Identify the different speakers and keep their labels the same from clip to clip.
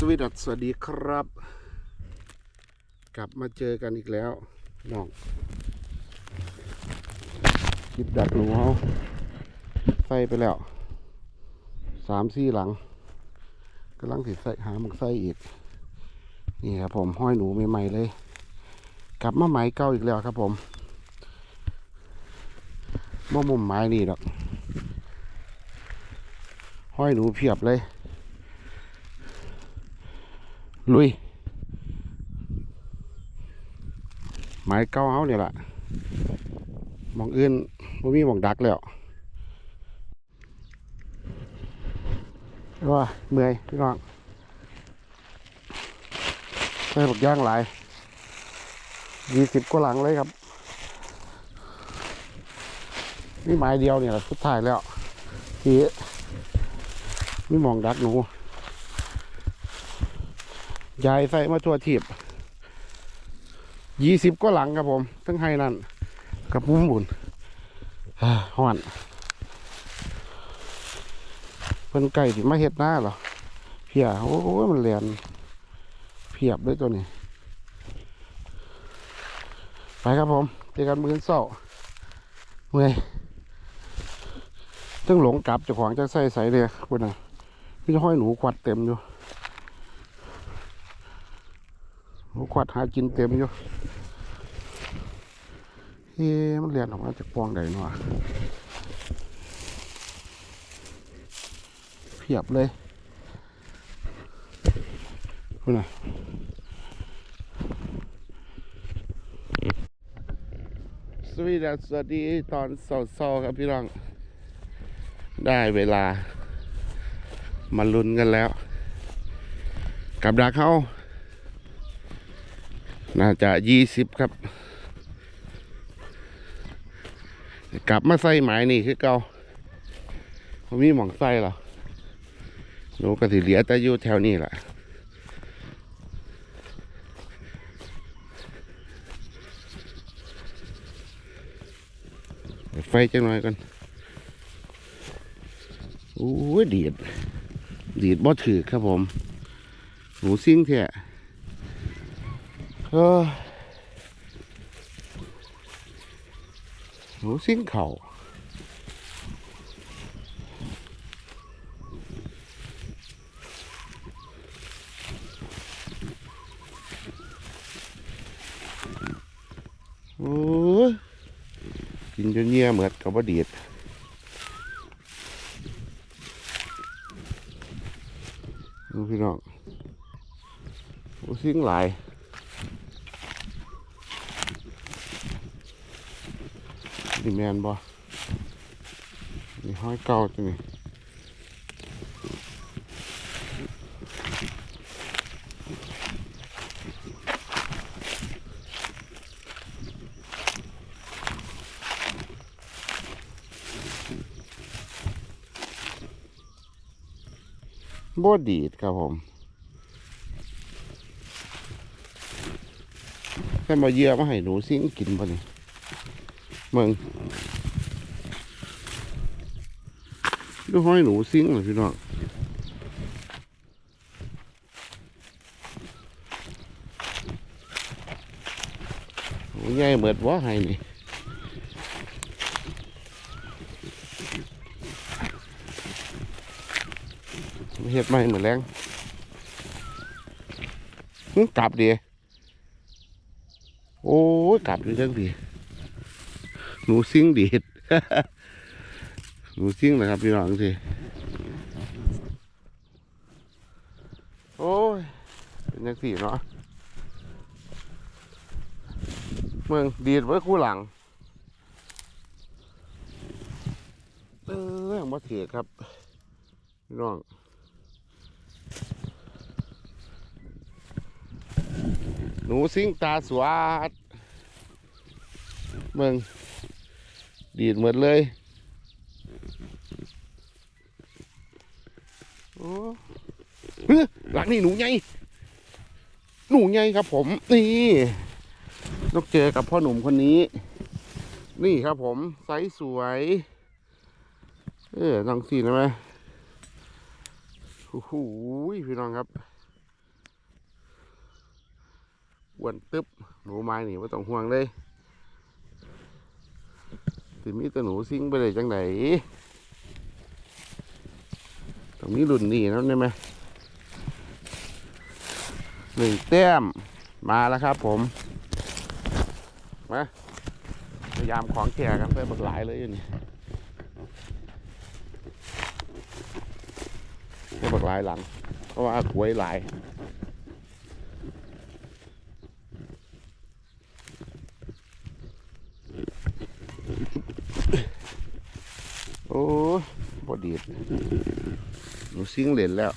Speaker 1: สวีดัสสวัสดีครับ กลับมาเจอกันอีกแล้วน้องคลิปดักหนูเขาใส่ไปแล้วสามสี่หลังกำลังสิใส่หาหมึกใส่อีก นี่ครับผมห้อยหนูใหม่ๆเลย กลับมาไหมเก่าอีกแล้วครับผมบ่มุมไม้นี่ดอก ห้อยหนูเพียบเลย ลุยหมายเก้าเฮาเนี่ยแหละมองอื่นบ่มีมองดักแล้วว่าเมื่อยพี่น้องใส่บักย่างหลายยี่สิบกว่าหลังเลยครับนี่ไม้เดียวเนี่ยแหละสุดท้ายแล้วที่ไมีหมองดักหนู ยายใส่มาตัวถีบยี่สิบก็หลังครับผมทั้งไฮนั่นกับมุ้มบุญห่อนเพิ่นไก่ที่มาเห็ดหน้าเหรอเพียโอ้ยมันเรียนเพียบเลยตัวนี้ ไปครับผมเจอกันมื้อเศร้าเมื่อยต้องหลงกลับเจ้าของจะใส่ใส่เลยคุณน่ะพี่ห้อยหนูควัดเต็มอยู่ หมูขวัดหากินเต็มอยู่เฮ้มันเรียนออกมาจากปองใดเนาะเพียบเลยคุณน่ะสวัสดีครับสวัสดีตอนเช้าๆครับพี่น้อง ได้เวลา มาลุ้นกันแล้ว กับดักเขา น่าจะยี่สิบครับ กลับมาใส่หมายนี่คือเก่าผมมีหมองใส่เหรอหนูก็สิเหลือแต่อยู่แถวนี้แหละไฟจังหน่อยกันโอ้ยดีดดีดบ่ถือครับผม หนูซิ่งแท้เออ หนูซิ่งเข่าโอ้ยกินจนเงี้ยเหมือดกับว่าดีดดูพี่น้องหนูซิ่งหลาย นี่แมนบ่นี่ห้อยเก่าตัวนี้บ่ดีดครับผมแค่มาเยื่อมาให้หนูซิ่งกินป่ะนี่ มึงดูห้อยหนูซิงเลยพี่น้องโอ้ยใหญ่เหมือดวะไห้นี่เฮ็ดไม่เหมือนแรงกลับดีโอ้ยกลับอยู่จังดี หนูซิงดีดหนูซิ่งนะครับพี่น้องสิโอ้ย เป็นยังสี่เนาะเมืองดีดไว้คู่หลัง เออยังมาเถียครับ พี่น้องหนูซิ่งตาสวาดเมือง ดีดหมดเลย โอ้เฮ้ยหลังนี่หนูใหญ่หนูใหญ่ครับผม นี่ต้องเจอกับพ่อหนุ่มคนนี้ นี่ครับผมไซส์สวย เออลองสีนะไหมโอ้โหพี่น้องครับอ้วนตึ๊บหนูไม้นี่ไม่ต้องห่วงเลย สิมีแต่หนูซิงไปเลยจังไหนตรงนี้รุ่นนี้นะได้ไหมหนึ่งแต้มมาแล้วครับผมมาพยายามของแก่กันไปบักหลายเลยอยู่นี่ไปบักหลายหลัง เพราะว่าหวยหลาย โอ้ยบ ดีดหนูซิงเล่นแล้ว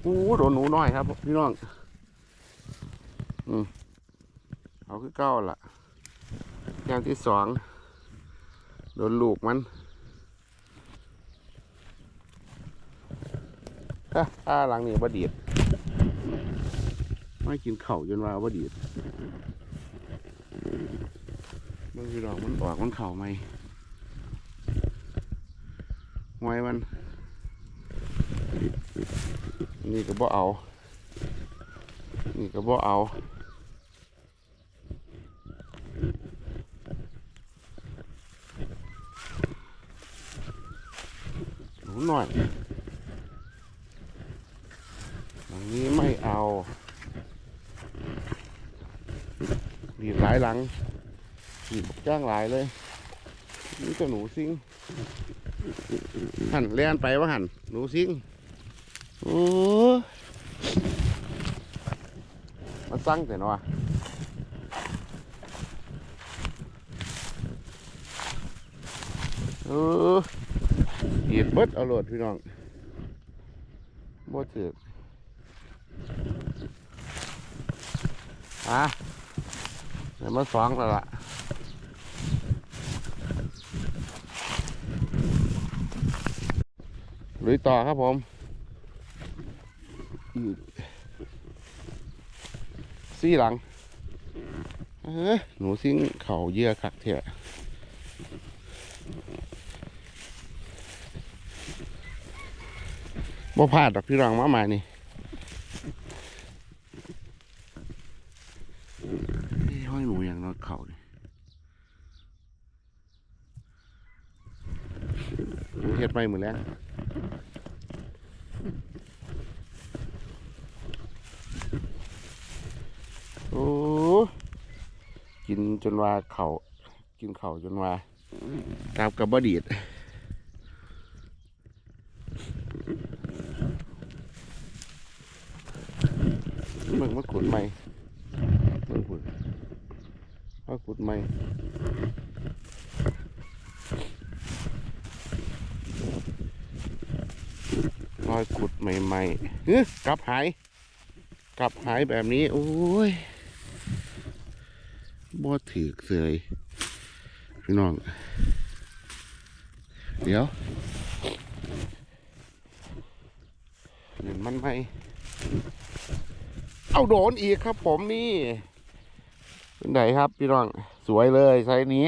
Speaker 1: โอ้โดนหนูน้อยครับพี่น้องอืมเอาคือเก้าล่ะอย่างที่สองโดนลูกมันอะอ่าหลังนี้บดีดไม่กินเข่าจนว่าบดีด มันพี่น้องมันออกมันเข่าไหมหวยมัน นี่ก็บ่เอา นี่ก็บ่เอาหนูหน่อยหลังนี้ไม่เอา ดีหลายหลัง หยิบจ้างหลายเลยนี่ตัวหนูซิงหันเลียนไปว่าหันหนูซิงโอ้มันสั่งแต่เนาะเออเหยียดเบิดเอาโหลดพี่น้องบ่ถืออะเดี๋ยวมาสองแล้วล่ะ ลุยต่อครับผมซี่หลังหนูซิ่งเข่าเยื่อขักเถอะบ่พลาดดอกพี่รองมาใหม่นี่นี่ห้อยหนูอย่างนอดเข่านี่หนูเฮ็ดไปหมดแล้ว โอ้กิน จนว่าเขากินเข่าวจนว่ากราบกับบดีดมึงมาขุดใหม่มึงขุดมาขุดใหม่รอยขุดใหม่ๆเฮ้ยกลับหาย กลับหายแบบนี้ โอ้ย บ่ถือเสยพี่น้อง เดี๋ยวเห็นมันไหมเอาโดนอีกครับผมนี่เป็นไงครับพี่น้อง สวยเลยไซส์นี้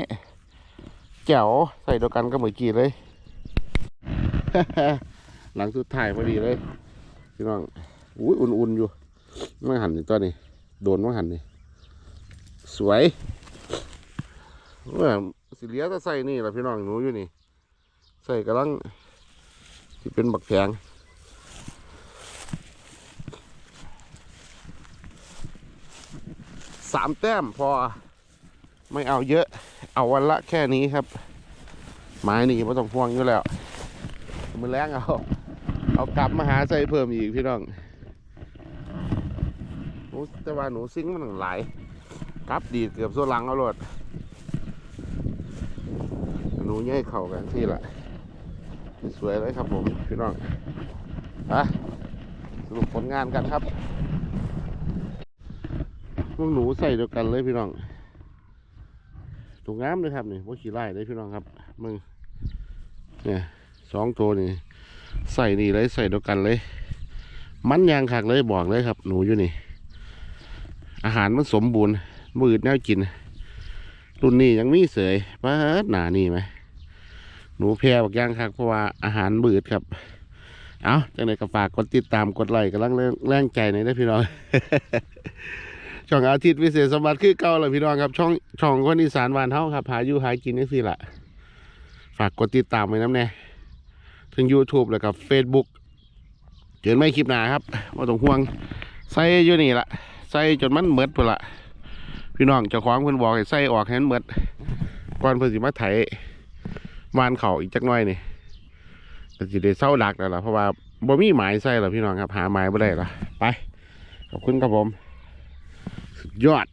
Speaker 1: แจ๋วใส่เดียวกันก็เหมือนกี่เลย หลังสุดท้ายพอดีเลย พี่น้องอุ้ยอุ่นๆอยู่มาหันตัวนี้ โดนมาหันนี่ สวยเมื่อสิเหลียจะใส่นี่แหละพี่น้องหนูอยู่นี่ ใส่กำลังที่เป็นบักแพงสามแต้มพอ ไม่เอาเยอะ เอาวันละแค่นี้ครับ ไม้นี่ไม่ต้องพ่วงอยู่แล้ว มือแรงเอา เอากลับมาหาใส่เพิ่มอีกพี่น้องหนูแต่ว่าหนูซิงมันหลาย กลับดีดเกือบส่วนหลังเอาโลดหนูย่ายเข่ากันที่ละสวยเลยครับผมพี่น้องไปสรุปผลงานกันครับ พวกหนูใส่เดียวกันเลยพี่น้องถูกงามเลยครับนี่พว่าขี่ไล่เลยพี่น้องครับ มึงเนี่ยสองตัวนี่ใส่นี่เลยใส่เดียวกันเลย มันยางขักเลยบอกเลยครับ หนูอยู่นี่ อาหารมันสมบูรณ์ มืดแนวกิน รุ่นนี้ยังมีเสยป้าดหนานี่ไหมหนูแพรบักย่างครับเพราะว่าอาหารบืดครับ เอาจังไดก็ฝากกดติดตามกดไลค์กำลังแรงใจหน่อยนะพี่น้องช่องอาทิตย์วิเศษสมบัติคือเก่าแหละพี่น้องครับ ช่องช่องคนอีสานบ้านเฮาครับหาอยู่หากินนี่สิละฝากกดติดตามไว้น้ำแน่ทั้ง YouTube แล้วกับ Facebook เจอกันไม่คลิปหน้าครับว่าต้องห่วง ใส่อยู่นี่ละใส่จนมันเหมือดพุ่นละ พี่น้องเจ้าของเพิ่นบอกให้ใส่ออกให้มันเหมือดก่อนเพิ่นสิมาไถวานเขาอีกจักหน่อยนี่ก็สิได้เศร้าดักแล้วล่ะเพราะว่าบ่มีหมายใส่หรอพี่น้องครับ หาหมายบ่ได้ละไปขอบคุณครับผม สุดยอด